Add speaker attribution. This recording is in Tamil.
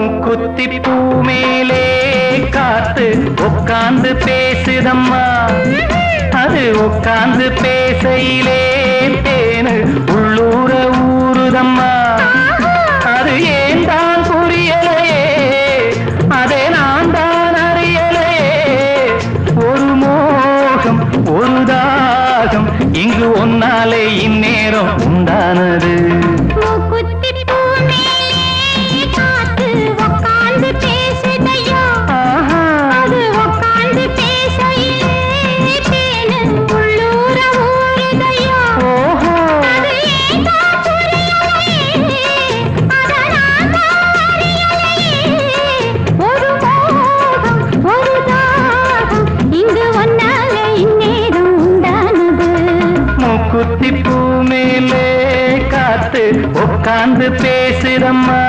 Speaker 1: மூக்குத்தி பூ மேலே காத்து உட்கார்ந்து பேசுதம்மா. அது உட்கார்ந்து பேசையிலே தேனு உள்ளூர ஊறுதம்மா. அது ஏன் தான் புரியலையே? அதை நான் தான் அறியலையே. ஒரு மோகம் ஒரு தாகம் இங்கு ஒன்னாலே இந்நேரம் உண்டானது.
Speaker 2: மூக்குத்தி பூ மேலே காத்து உட்கார்ந்து
Speaker 1: பேசுறம்மா.